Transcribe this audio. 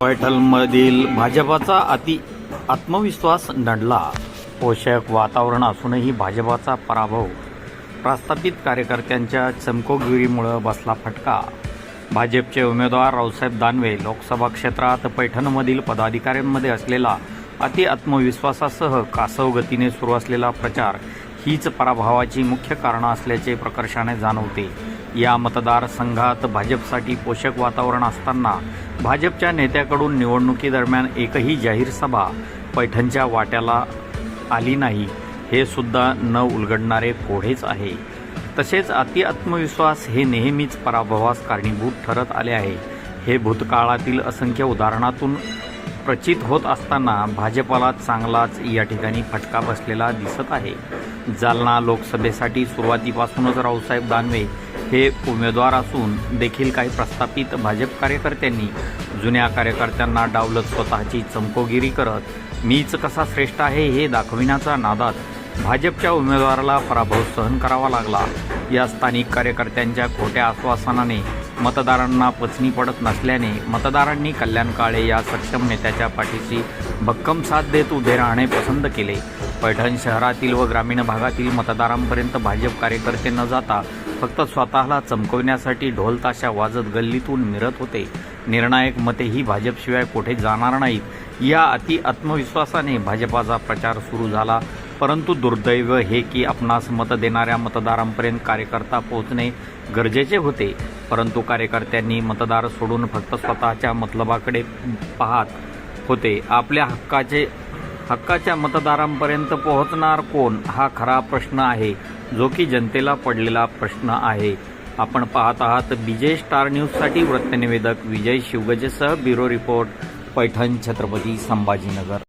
पैठणमधील भाजपाचा अति आत्मविश्वास नडला. पोषक वातावरण असूनही भाजपाचा पराभव प्रस्थापित कार्यकर्त्यांच्या चमकोगिरीमुळं बसला फटका. भाजपचे उमेदवार रावसाहेब दानवे लोकसभा क्षेत्रात पैठणमधील पदाधिकाऱ्यांमध्ये असलेला अति आत्मविश्वासासह कासव गतीने सुरू असलेला प्रचार हीच पराभवाची मुख्य कारणं असल्याचे प्रकर्षाने जाणवते. या मतदारसंघात भाजपसाठी पोषक वातावरण असताना भाजपच्या नेत्याकडून निवडणुकीदरम्यान एकही जाहीर सभा पैठणच्या वाट्याला आली नाही. हे सुद्धा न उलगडणारे कोढेच आहे. तसेच अति आत्मविश्वास हे नेहमीच पराभवास कारणीभूत ठरत आले आहे. हे भूतकाळातील असंख्य उदाहरणातून प्रचित होत असताना भाजपाला चांगलाच या ठिकाणी फटका बसलेला दिसत आहे. जालना लोकसभेसाठी सुरुवातीपासूनच रावसाहेब दानवे हे उमेदवार असून देखील काही प्रस्थापित भाजप कार्यकर्त्यांनी जुन्या कार्यकर्त्यांना डावलत स्वतःची चमकोगिरी करत मीच कसा श्रेष्ठ आहे हे दाखविण्याच्या नादात भाजपच्या उमेदवाराला पराभव सहन करावा लागला. या स्थानिक कार्यकर्त्यांच्या खोट्या आश्वासनाने मतदारांना पचनी पडत नसल्याने मतदारांनी कल्याण काळे या सक्षम नेत्याच्या पाठीशी भक्कम साथ देत उभे राहणे पसंत केले. पैठण शहरातील व ग्रामीण भागातील मतदारांपर्यंत भाजप कार्यकर्ते न जाता फक्त स्वतःला चमकवण्यासाठी ढोलताशा वाजत गल्लीतून मिरत होते. निर्णायक मते ही भाजपशिवाय कुठे जाणार नाहीत या अति आत्मविश्वासाने भाजपाचा प्रचार सुरू झाला. परंतु दुर्दैव हे की आपणास मत देणाऱ्या मतदारांपर्यंत कार्यकर्ता पोहोचणे गरजेचे होते. परंतु कार्यकर्त्यांनी मतदार सोडून फक्त स्वतःच्या मतलबाकडे पाहत होते. आपल्या हक्काचे हक्काच्या मतदारांपर्यंत पोहोचणार कोण हा खरा प्रश्न आहे जो की जनतेला पडलेला प्रश्न आहे. आपण पाहत आहात विजय स्टार न्यूजसाठी वृत्तनिवेदक विजय शिवगजेसह ब्युरो रिपोर्ट पैठण छत्रपती संभाजीनगर.